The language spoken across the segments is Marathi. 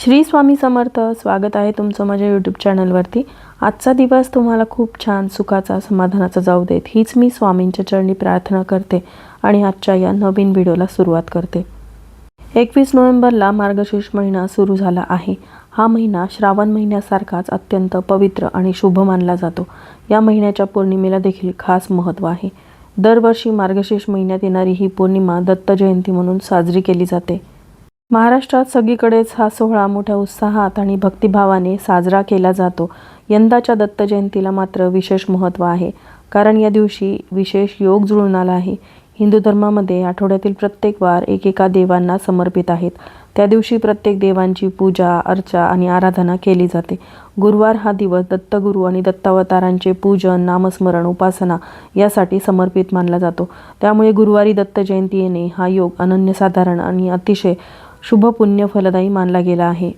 श्री स्वामी समर्थ स्वागत आहे तुमचं माझ्या यूट्यूब चॅनलवरती आजचा दिवस तुम्हाला खूप छान सुखाचा समाधानाचा जाऊ देत. हीच मी स्वामींच्या चरणी प्रार्थना करते आणि आजच्या या नवीन व्हिडिओला सुरुवात करते. एकवीस नोव्हेंबरला मार्गशीर्ष महिना सुरू झाला आहे. हा महिना श्रावण महिन्यासारखाच अत्यंत पवित्र आणि शुभ मानला जातो. या महिन्याच्या पौर्णिमेला देखील खास महत्त्व आहे. दरवर्षी मार्गशीर्ष महिन्यात येणारी ही पौर्णिमा दत्त जयंती म्हणून साजरी केली जाते. महाराष्ट्रात सगळीकडेच हा सोहळा मोठ्या उत्साहात आणि भक्तिभावाने साजरा केला जातो. यंदाच्या दत्त जयंतीला मात्र विशेष महत्त्व आहे. कारण या दिवशी विशेष योग जुळून आला आहे. हिंदू धर्मामध्ये आठवड्यातील प्रत्येक वार एकेका देवांना समर्पित आहेत. त्या दिवशी प्रत्येक देवांची पूजा अर्चा आणि आराधना केली जाते. गुरुवार हा दिवस दत्तगुरू आणि दत्तावतारांचे पूजन नामस्मरण उपासना यासाठी समर्पित मानला जातो. त्यामुळे गुरुवारी दत्त जयंती येणे हा योग अनन्यसाधारण आणि अतिशय शुभ पुण्य फलदायी मानला गेला आहे.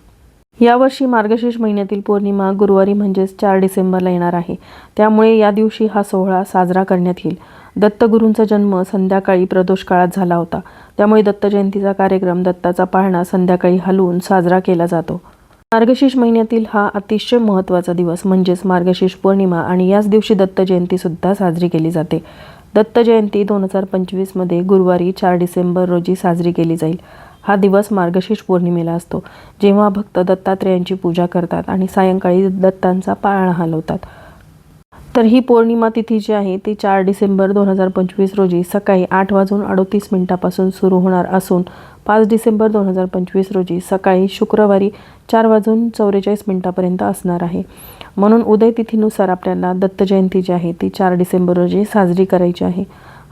यावर्षी मार्गशीर्ष महिन्यातील पौर्णिमा गुरुवारी म्हणजेच चार डिसेंबरला येणार आहे. त्यामुळे या दिवशी हा सोहळा साजरा करण्यात येईल. दत्तगुरूंचा जन्म संध्याकाळी प्रदोष काळात झाला होता. त्यामुळे दत्त जयंतीचा कार्यक्रम दत्ताचा पाळणा संध्याकाळी हलवून साजरा केला जातो. मार्गशीर्ष महिन्यातील हा अतिशय महत्त्वाचा दिवस म्हणजेच मार्गशीर्ष पौर्णिमा आणि याच दिवशी दत्त जयंतीसुद्धा साजरी केली जाते. दत्त जयंती दोन हजार पंचवीसमध्ये गुरुवारी चार डिसेंबर रोजी साजरी केली जाईल. हा दिवस मार्गशीर्ष पौर्णिमेला असतो. जेव्हा भक्त दत्तात्रेयांची पूजा करतात आणि सायंकाळी दत्तांचा पाळणा हलवतात. तर ही पौर्णिमा तिथी जी आहे ती चार डिसेंबर दोन हजार पंचवीस रोजी सकाळी आठ वाजून अडोतीस मिनिटापासून सुरू होणार असून पाच डिसेंबर दोन हजार पंचवीस रोजी सकाळी शुक्रवारी चार वाजून चौवेचाळीस मिनिटापर्यंत असणार आहे. म्हणून उदय तिथीनुसार आपल्याला दत्त जयंती जी आहे ती चार डिसेंबर रोजी साजरी करायची आहे.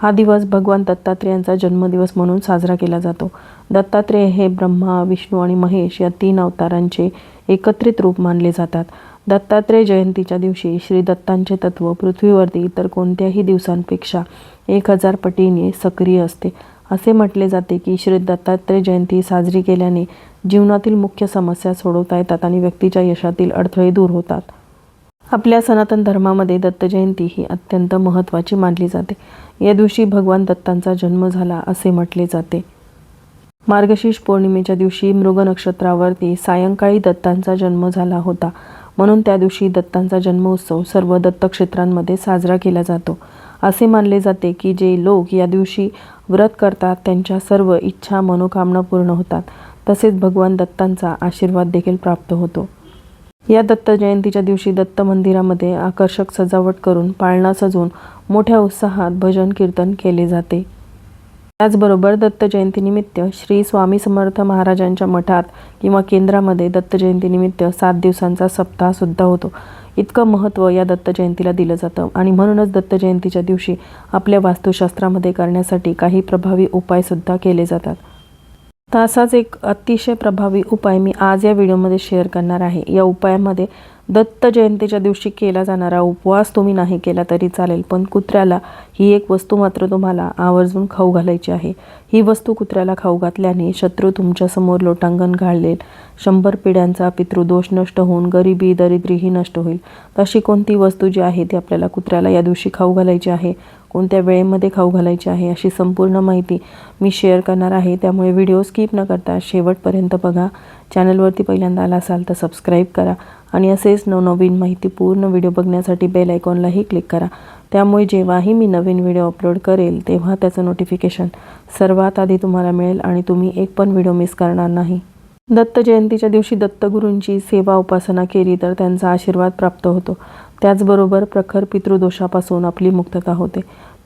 हा दिवस भगवान दत्तात्रेयांचा जन्मदिवस म्हणून साजरा केला जातो. दत्तात्रेय हे ब्रह्मा विष्णू आणि महेश या तीन अवतारांचे एकत्रित रूप मानले जातात. दत्तात्रेय जयंतीच्या दिवशी श्री दत्तांचे तत्व पृथ्वीवरती इतर कोणत्याही दिवसांपेक्षा एक हजार पटीने सक्रिय असते. असे म्हटले जाते की श्री दत्तात्रेय जयंती साजरी केल्याने जीवनातील मुख्य समस्या सोडवता येतात आणि व्यक्तीच्या यशातील अडथळे दूर होतात. आपल्या सनातन धर्मामध्ये दत्त जयंती ही अत्यंत महत्त्वाची मानली जाते. या दिवशी भगवान दत्तांचा जन्म झाला असे म्हटले जाते. मार्गशीर्ष पौर्णिमेच्या दिवशी मृग नक्षत्रावरती सायंकाळी दत्तांचा जन्म झाला होता. म्हणून त्या दिवशी दत्तांचा जन्मोत्सव सर्व दत्तक्षेत्रांमध्ये साजरा केला जातो. असे मानले जाते की जे लोक या दिवशी व्रत करतात त्यांच्या सर्व इच्छा मनोकामना पूर्ण होतात. तसेच भगवान दत्तांचा आशीर्वाद देखील प्राप्त होतो. या दत्त जयंतीच्या दिवशी दत्त मंदिरामध्ये आकर्षक सजावट करून पाळणा सजवून मोठ्या उत्साहात भजन कीर्तन केले जाते. त्याचबरोबर दत्त जयंतीनिमित्त श्री स्वामी समर्थ महाराजांच्या मठात किंवा केंद्रामध्ये दत्त जयंतीनिमित्त सात दिवसांचा सप्ताहसुद्धा होतो. इतकं महत्त्व या दत्त जयंतीला दिलं जातं आणि म्हणूनच दत्त जयंतीच्या दिवशी आपल्या वास्तुशास्त्रामध्ये करण्यासाठी काही प्रभावी उपायसुद्धा केले जातात. तर असाच एक अतिशय प्रभावी उपाय मी आज या व्हिडिओमध्ये शेअर करणार आहे. या उपायामध्ये दत्त जयंतीच्या दिवशी केला जाणारा उपवास तुम्ही नाही केला तरी चालेल पण कुत्र्याला ही एक वस्तू मात्र तुम्हाला आवर्जून खाऊ घालायची आहे. ही वस्तू कुत्र्याला खाऊ घातल्याने शत्रू तुमच्यासमोर लोटांगण घाललेल. शंभर पिढ्यांचा पितृदोष नष्ट होऊन गरिबी दरिद्रीही नष्ट होईल. तशी कोणती वस्तू जी आहे ती आपल्याला कुत्र्याला या दिवशी खाऊ घालायची आहे? कोणत्या वेळेमध्ये खाऊ घालायची आहे अशी संपूर्ण माहिती मी शेअर करणार आहे. त्यामुळे व्हिडिओ स्किप न करता शेवटपर्यंत बघा. चॅनलवरती पहिल्यांदा आला असाल तर सबस्क्राईब करा. आणि असेच नवनवीन माहिती पूर्ण व्हिडिओ बघण्यासाठी बेल आयकॉनलाही क्लिक करा. त्यामुळे जेव्हाही मी नवीन व्हिडिओ अपलोड करेल तेव्हा त्याचं नोटिफिकेशन सर्वात आधी तुम्हाला मिळेल आणि तुम्ही एक पण व्हिडिओ मिस करणार नाही. दत्त जयंतीच्या दिवशी दत्तगुरूंची सेवा उपासना केली तर त्यांचा आशीर्वाद प्राप्त होतो. त्याचबरोबर प्रखर पितृदोषापासून आपली मुक्तता होते.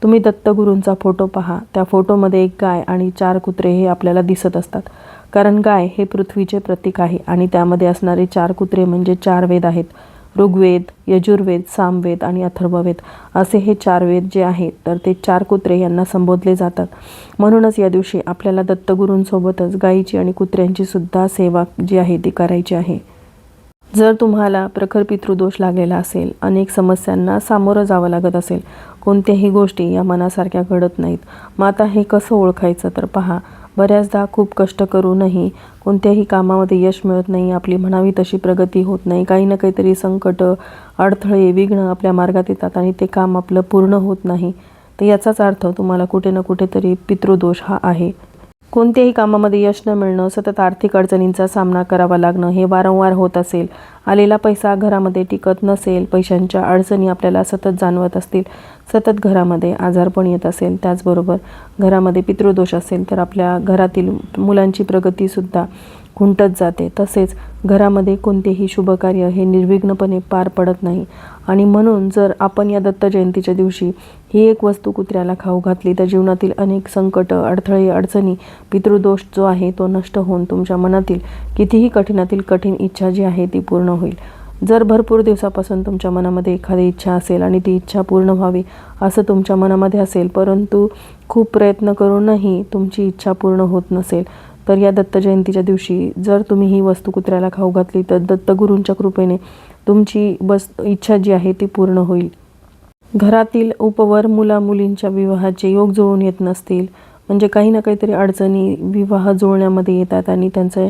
तुम्ही दत्तगुरूंचा फोटो पहा. त्या फोटोमध्ये एक गाय आणि चार कुत्रे हे आपल्याला दिसत असतात. कारण गाय हे पृथ्वीचे प्रतीक आहे आणि त्यामध्ये असणारे चार कुत्रे म्हणजे चार वेद आहेत. ऋग्वेद यजुर्वेद सामवेद आणि अथर्ववेद. असे हे चार वेद जे आहेत तर ते चार कुत्रे यांना संबोधले जातात. म्हणूनच या दिवशी आपल्याला दत्तगुरूंसोबतच गायीची आणि कुत्र्यांची सुद्धा सेवा जी आहे ती करायची आहे. जर तुम्हाला प्रखर पितृदोष लागलेला असेल अनेक समस्यांना सामोरं जावं लागत असेल कोणत्याही गोष्टी या मनासारख्या घडत नाहीत. मग आता हे कसं ओळखायचं तर पहा बऱ्याचदा खूप कष्ट करूनही कोणत्याही कामामध्ये यश मिळत नाही आपली म्हणावी तशी प्रगती होत नाही काही ना काहीतरी संकट अडथळे विघ्न आपल्या मार्गात येतात आणि ते काम आपलं पूर्ण होत नाही. तर याचाच अर्थ तुम्हाला कुठे ना कुठेतरी पितृदोष हा आहे. कोणत्याही कामामध्ये यश न मिळणं सतत आर्थिक अडचणींचा सामना करावा लागणं हे वारंवार होत असेल. आलेला पैसा घरामध्ये टिकत नसेल पैशांच्या अडचणी आपल्याला सतत जाणवत असतील सतत घरामध्ये आजारपण येत असेल त्याचबरोबर घरामध्ये पितृदोष असेल तर आपल्या घरातील मुलांची प्रगतीसुद्धा खुंटत जाते. तसेच घरामध्ये कोणतेही शुभकार्य हे निर्विघ्नपणे पार पडत नाही. आणि म्हणून जर आपण या दत्त जयंतीच्या दिवशी ही एक वस्तू कुत्र्याला खाऊ घातली तर जीवनातील अनेक संकट अडथळे अडचणी पितृदोष जो आहे तो नष्ट होऊन तुमच्या मनातील कितीही कठीणातील कठीण इच्छा जी आहे ती पूर्ण होईल. जर भरपूर दिवसापासून तुमच्या मनामध्ये एखादी इच्छा असेल आणि ती इच्छा पूर्ण व्हावी असं तुमच्या मनामध्ये असेल परंतु खूप प्रयत्न करूनही तुमची इच्छा पूर्ण होत नसेल तर या दत्त जयंतीच्या दिवशी जर तुम्ही ही वस्तू कुत्र्याला खाऊ घातली तर दत्तगुरूंच्या कृपेने तुमची बस इच्छा जी आहे ती पूर्ण होईल. घरातील उपवर मुला मुलींच्या विवाहाचे योग जुळून येत नसतील म्हणजे काही ना काहीतरी अडचणी विवाह जुळण्यामध्ये येतात आणि त्यांचा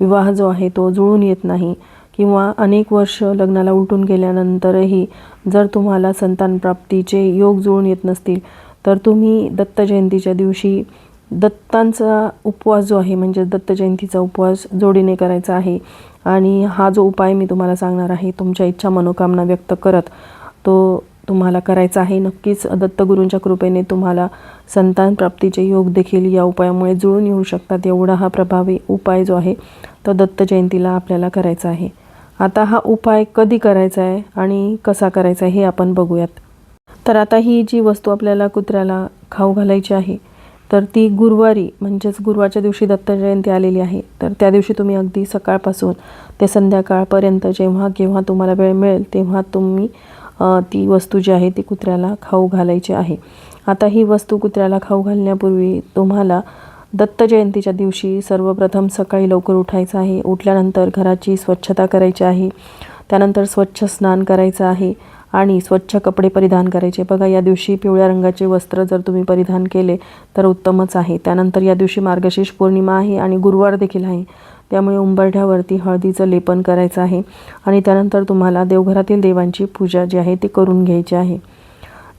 विवाह जो आहे तो जुळून येत नाही. किंवा अनेक वर्ष लग्नाला उलटून गेल्यानंतरही जर तुम्हाला संतानप्राप्तीचे योग जुळून येत नसतील तर तुम्ही दत्त जयंतीच्या दिवशी दत्तांचा उपवास जो आहे म्हणजे दत्त जयंतीचा उपवास जोडीने करायचा आहे. आणि हा जो उपाय मी तुम्हाला सांगणार आहे तुमच्या इच्छा मनोकामना व्यक्त करत तो तुम्हाला करायचा आहे. नक्कीच दत्तगुरूंच्या कृपेने तुम्हाला संतान प्राप्तीचे योग देखील या उपायामुळे जुळून येऊ शकतात. एवढा हा प्रभावी उपाय जो आहे तो दत्त जयंतीला आपल्याला करायचा आहे. आता हा उपाय कधी करायचा आहे आणि कसा करायचा आहे हे आपण बघूयात. तर आता ही जी वस्तू आपल्याला कुत्र्याला खाऊ घालायची आहे तर ती गुरुवारी म्हणजेच गुरुवारच्या दिवशी दत्त जयंती आलेली आहे तर त्या दिवशी तुम्ही अगदी सकाळपासून ते संध्याकाळपर्यंत जेव्हा केव्हा तुम्हाला वेळ मिळेल तेव्हा तुम्ही ती वस्तू जी आहे ती कुत्र्याला खाऊ घालायची आहे. आता ही वस्तू कुत्र्याला खाऊ घालण्यापूर्वी तुम्हाला दत्त जयंतीच्या दिवशी सर्वप्रथम सकाळी लवकर उठायचं आहे. उठल्यानंतर घराची स्वच्छता करायची आहे. त्यानंतर स्वच्छ स्नान करायचं आहे आणि स्वच्छ कपडे परिधान करायचे. बघा या दिवशी पिवळ्या रंगाचे वस्त्र जर तुम्ही परिधान केले तर उत्तमच आहे. त्यानंतर या दिवशी मार्गशीर्ष पौर्णिमा आहे आणि गुरुवार देखील आहे. त्यामुळे उंबरठ्यावरती हळदीचं लेपन करायचं आहे आणि त्यानंतर तुम्हाला देवघरातील देवांची पूजा जी आहे ती करून घ्यायची आहे.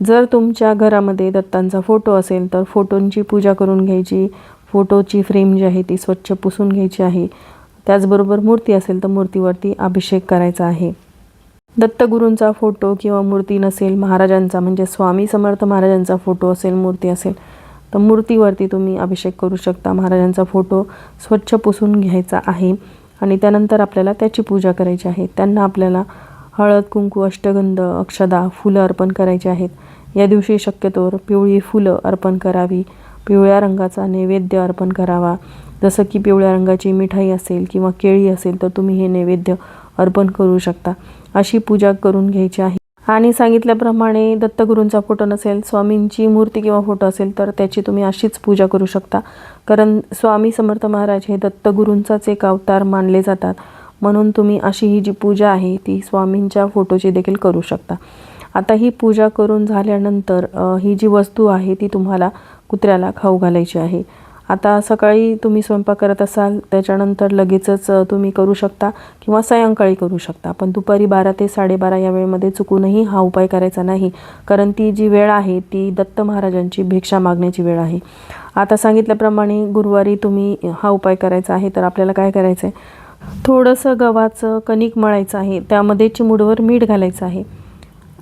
जर तुमच्या घरामध्ये दत्तांचा फोटो असेल तर फोटोंची पूजा करून घ्यायची. फोटोची फ्रेम जी आहे ती स्वच्छ पुसून घ्यायची आहे. त्याचबरोबर मूर्ती असेल तर मूर्तीवरती अभिषेक करायचा आहे. दत्तगुरूंचा फोटो किंवा मूर्ती नसेल महाराजांचा म्हणजे स्वामी समर्थ महाराजांचा फोटो असेल मूर्ती असेल तर मूर्तीवरती तुम्ही अभिषेक करू शकता. महाराजांचा फोटो स्वच्छ पुसून घ्यायचा आहे आणि त्यानंतर आपल्याला त्याची पूजा करायची आहे. त्यांना आपल्याला हळद कुंकू अष्टगंध अक्षदा फुलं अर्पण करायची आहेत. या दिवशी शक्यतोवर पिवळी फुलं अर्पण करावी. पिवळ्या रंगाचा नैवेद्य अर्पण करावा. जसं की पिवळ्या रंगाची मिठाई असेल किंवा केळी असेल तर तुम्ही हे नैवेद्य अर्पण करू शकता. अशी पूजा करून घ्यायची आहे. आणि सांगितल्याप्रमाणे दत्तगुरूंचा फोटो नसेल स्वामींची मूर्ती किंवा फोटो असेल तर त्याची तुम्ही अशीच पूजा करू शकता. कारण स्वामी समर्थ महाराज हे दत्तगुरूंचाच एक अवतार मानले जातात. म्हणून तुम्ही अशी ही जी पूजा आहे ती स्वामींच्या फोटोची देखील करू शकता. आता ही पूजा करून झाल्यानंतर ही जी वस्तू आहे ती तुम्हाला कुत्र्याला खाऊ घालायची आहे. आता सकाळी तुम्ही स्वयंपाक करत असाल त्याच्यानंतर लगेचच तुम्ही करू शकता किंवा सायंकाळी करू शकता. पण दुपारी बारा ते साडेबारा या वेळेमध्ये चुकूनही हा उपाय करायचा नाही. कारण ती जी वेळ आहे ती दत्त महाराजांची भिक्षा मागण्याची वेळ आहे. आता सांगितल्याप्रमाणे गुरुवारी तुम्ही हा उपाय करायचा आहे तर आपल्याला काय करायचं आहे थोडंसं गव्हाचं कणिक मळायचं आहे त्यामध्ये चिमूडवर मीठ घालायचं आहे.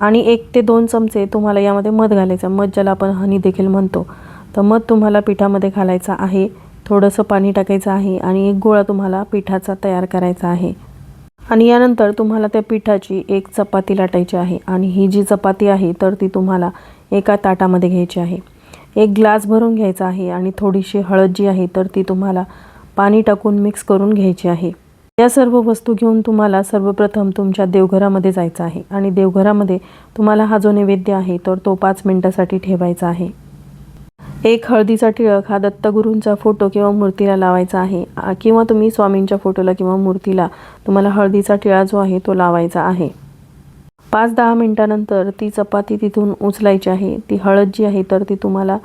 आणि एक ते दोन चमचे तुम्हाला यामध्ये मध घालायचं मध ज्याला आपण हनी देखील म्हणतो. तर मध तुम्हाला पिठामध्ये घालायचा आहे. थोडंसं पाणी टाकायचं आहे आणि एक गोळा तुम्हाला पिठाचा तयार करायचा आहे. आणि यानंतर तुम्हाला त्या पिठाची एक चपाती लाटायची आहे आणि ही जी चपाती आहे तर ती तुम्हाला एका ताटामध्ये घ्यायची आहे. एक ग्लास भरून घ्यायचा आहे आणि थोडीशी हळद जी आहे तर ती तुम्हाला पाणी टाकून मिक्स करून घ्यायची आहे. या सर्व वस्तू घेऊन तुम्हाला सर्वप्रथम तुमच्या देवघरामध्ये जायचं आहे आणि देवघरामध्ये तुम्हाला हा जो नैवेद्य आहे तर तो पाच मिनटासाठी ठेवायचा आहे. एक हळदीचा टिळक हा दत्तगुरूंचा फोटो किंवा मूर्तीला लावायचा आहे. किंवा तुम्ही स्वामींच्या फोटोला किंवा मूर्तीला तुम्हाला हळदीचा टिळा जो आहे तो लावायचा आहे. पाच दहा मिनटानंतर ती चपाती तिथून उचलायची आहे. ती हळद जी आहे तर ती तुम्हाला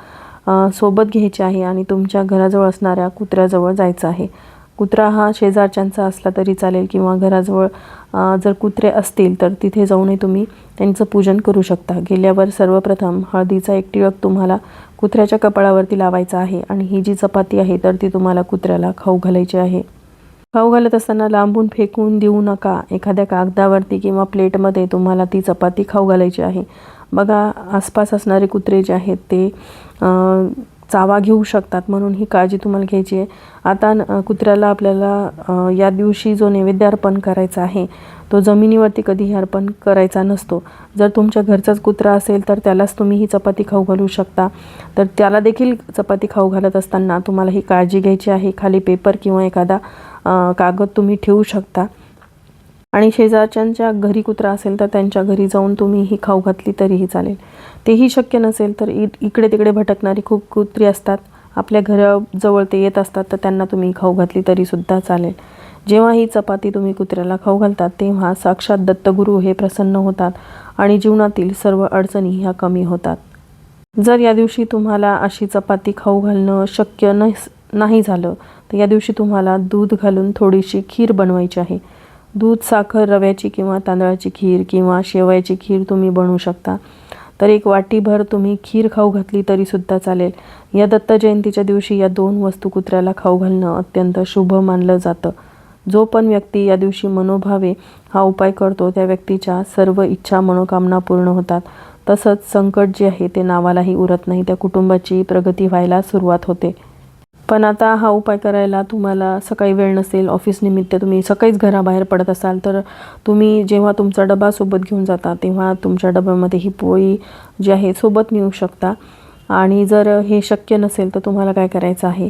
सोबत घ्यायची आहे आणि तुमच्या घराजवळ असणाऱ्या कुत्र्याजवळ जायचं आहे. कुत्रा हा शेजारच्यांचा असला तरी चालेल किंवा घराजवळ जर कुत्रे असतील तर तिथे जाऊनही तुम्ही त्यांचं पूजन करू शकता. गेल्यावर सर्वप्रथम हळदीचा एक टिळक तुम्हाला कुत्र्याच्या कपाळावरती लावायचा आहे आणि ही जी चपाती आहे तर ती तुम्हाला कुत्र्याला खाऊ घालायची आहे. खाऊ घालत असताना लांबून फेकून देऊ नका. एखाद्या कागदावरती किंवा प्लेटमध्ये तुम्हाला ती चपाती खाऊ घालायची आहे. बघा आसपास असणारे कुत्रे जे आहेत ते चावा घेऊ शकतात म्हणून ही काळजी तुम्हाला घ्यायची आहे. आता कुत्र्याला आपल्याला या दिवशी जो नैवेद्य अर्पण करायचा आहे तो जमिनीवरती कधीही अर्पण करायचा नसतो. जर तुमच्या घरचाच कुत्रा असेल तर त्यालाच तुम्ही ही चपाती खाऊ घालू शकता. तर त्याला देखील चपाती खाऊ घालत असताना तुम्हाला ही काळजी घ्यायची आहे. खाली पेपर किंवा एखादा कागद तुम्ही ठेवू शकता. आणि शेजारच्यांच्या घरी कुत्रा असेल तर त्यांच्या घरी जाऊन तुम्ही ही खाऊ घातली तरीही चालेल. तेही शक्य नसेल तर इकडे तिकडे भटकणारी खूप कुत्री असतात. आपल्या घराजवळ ते येत असतात तर त्यांना तुम्ही खाऊ घातली तरीसुद्धा चालेल. जेव्हा ही चपाती तुम्ही कुत्र्याला खाऊ घालतात तेव्हा साक्षात दत्तगुरू हे प्रसन्न होतात आणि जीवनातील सर्व अडचणी ह्या कमी होतात. जर या दिवशी तुम्हाला अशी चपाती खाऊ घालणं शक्य न नाही झालं तर या दिवशी तुम्हाला दूध घालून थोडीशी खीर बनवायची आहे. दूध साखर रव्याची किंवा तांदळाची खीर किंवा शेवयाची खीर तुम्ही बनवू शकता. तर एक वाटीभर तुम्ही खीर खाऊ घातली तरीसुद्धा चालेल. या दत्त जयंतीच्या दिवशी या दोन वस्तू कुत्र्याला खाऊ घालणं अत्यंत शुभ मानलं जातं. जो पण व्यक्ती या दिवशी मनोभावे हा उपाय करतो त्या व्यक्तीच्या सर्व इच्छा मनोकामना पूर्ण होतात. तसंच संकट जे आहे ते नावालाही उरत नाही. त्या कुटुंबाची प्रगती व्हायला सुरुवात होते. पण आता हा उपाय करायला तुम्हाला सकाळी वेळ नसेल ऑफिस निमित्त तुम्ही सकाळीच घराबाहेर पडत असाल तर तुम्ही जेव्हा तुमचा डबा सोबत घेऊन जाता तेव्हा तुमच्या डब्यामध्ये ही पोळी जी आहे सोबत नेऊ शकता. आणि जर हे शक्य नसेल तर तुम्हाला काय करायचं आहे?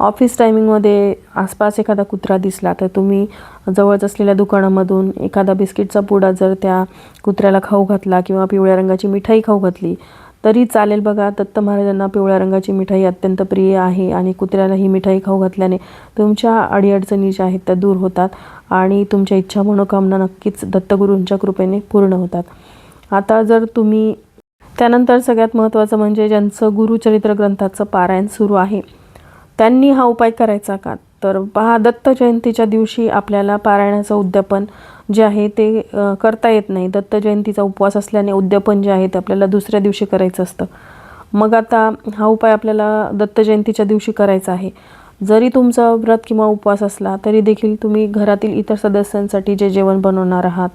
ऑफिस टायमिंगमध्ये आसपास एखादा कुत्रा दिसला तर तुम्ही जवळच असलेल्या दुकानामधून एखादा बिस्किटचा पुडा जर त्या कुत्र्याला खाऊ घातला किंवा पिवळ्या रंगाची मिठाई खाऊ घातली तरी चालेल बघा. दत्त महाराजांना पिवळ्या रंगाची मिठाई अत्यंत प्रिय आहे आणि कुत्र्याला ही मिठाई खाऊ घातल्याने तुमच्या अडीअडचणी ज्या आहेत त्या दूर होतात आणि तुमच्या इच्छा मनोकामना नक्कीच दत्तगुरूंच्या कृपेने पूर्ण होतात. आता जर तुम्ही त्यानंतर सगळ्यात महत्त्वाचं म्हणजे ज्यांचं गुरुचरित्र ग्रंथाचं पारायण सुरू आहे त्यांनी हा उपाय करायचा का? तर पहा दत्त जयंतीच्या दिवशी आपल्याला पारायणाचं उद्यापन जे आहे ते करता येत नाही. दत्त जयंतीचा उपवास असल्याने उद्यापन जे आहे ते आपल्याला दुसऱ्या दिवशी करायचं असतं. मग आता हा उपाय आपल्याला दत्त जयंतीच्या दिवशी करायचा आहे. जरी तुमचा व्रत किंवा उपवास असला तरी देखील तुम्ही घरातील इतर सदस्यांसाठी जे जेवण बनवणार आहात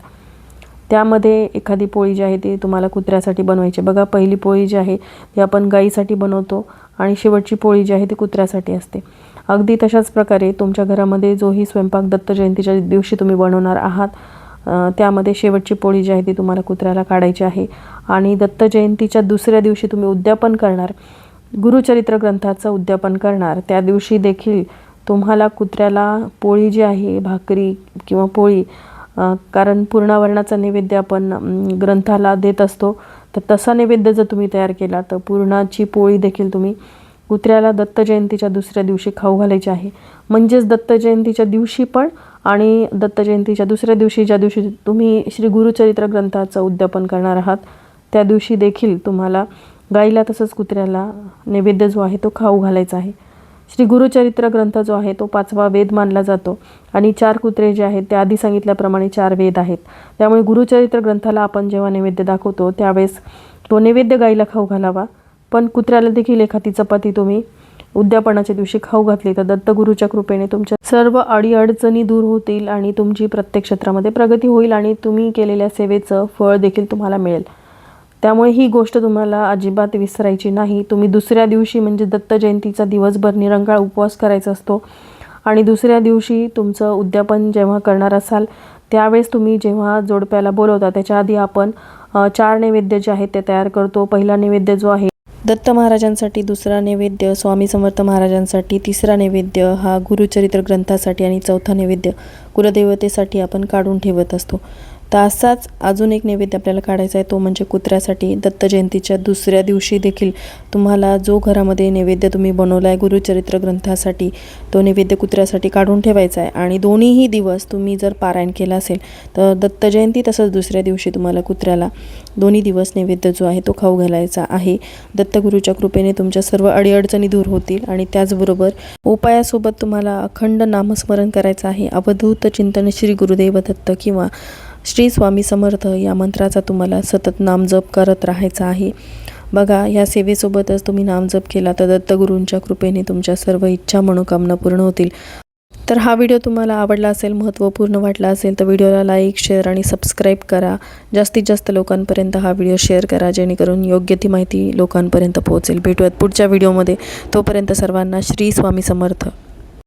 त्यामध्ये एखादी पोळी जी आहे ती तुम्हाला कुत्र्यासाठी बनवायची आहे. बघा पहिली पोळी जी आहे ती आपण गाईसाठी बनवतो. आणि शेवटची पोळी जी आहे ती कुत्र्यासाठी असते. अगदी तशाच प्रकारे तुमच्या घरामध्ये जोही स्वयंपाक दत्त जयंतीच्या दिवशी तुम्ही बनवणार आहात त्यामध्ये शेवटची पोळी जी आहे ती तुम्हाला कुत्र्याला काढायची आहे. आणि दत्त जयंतीच्या दुसऱ्या दिवशी तुम्ही उद्यापन करणार गुरुचरित्र ग्रंथाचं उद्यापन करणार त्या दिवशी देखील तुम्हाला कुत्र्याला पोळी जी आहे भाकरी किंवा पोळी कारण पूर्णावरणाचा नैवेद्य आपण ग्रंथाला देत असतो तर तसा नैवेद्य जर तुम्ही तयार केला तर पूर्णाची पोळी देखील तुम्ही कुत्र्याला दत्त जयंतीच्या दुसऱ्या दिवशी खाऊ घालायची आहे. म्हणजेच दत्त जयंतीच्या दिवशी पण आणि दत्त जयंतीच्या दुसऱ्या दिवशी ज्या दिवशी तुम्ही श्री गुरुचरित्र ग्रंथाचं उद्यापन करणार आहात त्या दिवशी देखील तुम्हाला गाईला तसंच कुत्र्याला नैवेद्य जो आहे तो खाऊ घालायचा आहे. श्री गुरुचरित्र ग्रंथ जो आहे तो पाचवा वेद मानला जातो. आणि चार कुत्रे जे आहेत ते आधी सांगितल्याप्रमाणे चार वेद आहेत. त्यामुळे गुरुचरित्र ग्रंथाला आपण जेव्हा नैवेद्य दाखवतो त्यावेळेस तो नैवेद्य गाईला खाऊ घालावा. पण कुत्र्याला देखील एखादी चपाती तुम्ही उद्यापनाच्या दिवशी खाऊ घातली तर दत्तगुरूच्या कृपेने तुमच्या सर्व अडीअडचणी दूर होतील आणि तुमची प्रत्येक क्षेत्रामध्ये प्रगती होईल आणि तुम्ही केलेल्या सेवेचं फळ देखील तुम्हाला मिळेल. त्यामुळे ही गोष्ट तुम्हाला अजिबात विसरायची नाही. तुम्ही दुसऱ्या दिवशी म्हणजे दत्त जयंतीचा दिवसभर निरंकाळ उपवास करायचा असतो आणि दुसऱ्या दिवशी तुमचं उद्यापन जेव्हा करणार असाल त्यावेळेस तुम्ही जेव्हा जोडप्याला बोलवता त्याच्या आधी आपण चार नैवेद्य जे आहेत ते तयार करतो. पहिला नैवेद्य जो आहे दत्त महाराजांसाठी. दुसरा नैवेद्य स्वामी समर्थ महाराजांसाठी. तिसरा नैवेद्य हा गुरुचरित्र ग्रंथासाठी. आणि चौथा नैवेद्य कुलदेवतेसाठी आपण काढून ठेवत असतो. तर असाच अजून एक नैवेद्य आपल्याला काढायचा आहे तो म्हणजे कुत्र्यासाठी दत्त जयंतीच्या दुसऱ्या दिवशी देखील तुम्हाला जो घरामध्ये नैवेद्य तुम्ही बनवला आहे गुरुचरित्र ग्रंथासाठी तो नैवेद्य कुत्र्यासाठी काढून ठेवायचा आहे. आणि दोन्हीही दिवस तुम्ही जर पारायण केला असेल तर दत्त जयंती तसंच दुसऱ्या दिवशी तुम्हाला कुत्र्याला दोन्ही दिवस नैवेद्य जो आहे तो खाऊ घालायचा आहे. दत्तगुरूच्या कृपेने तुमच्या सर्व अडीअडचणी दूर होतील आणि त्याचबरोबर उपायासोबत तुम्हाला अखंड नामस्मरण करायचं आहे. अवधूत चिंतन श्री गुरुदेव दत्त किंवा श्री स्वामी समर्थ या मंत्राचा तुम्हाला सतत नामजप करत राहायचा आहे. बघा या सेवेसोबतच तुम्ही नामजप केला तर दत्तगुरूंच्या कृपेने तुमच्या सर्व इच्छा मनोकामना पूर्ण होतील. तर हा व्हिडिओ तुम्हाला आवडला असेल महत्त्वपूर्ण वाटला असेल तर व्हिडिओला लाईक शेअर आणि सबस्क्राईब करा. जास्तीत जास्त लोकांपर्यंत हा व्हिडिओ शेअर करा जेणेकरून योग्य ती माहिती लोकांपर्यंत पोहोचेल. भेटूयात पुढच्या व्हिडिओमध्ये. तोपर्यंत सर्वांना श्री स्वामी समर्थ.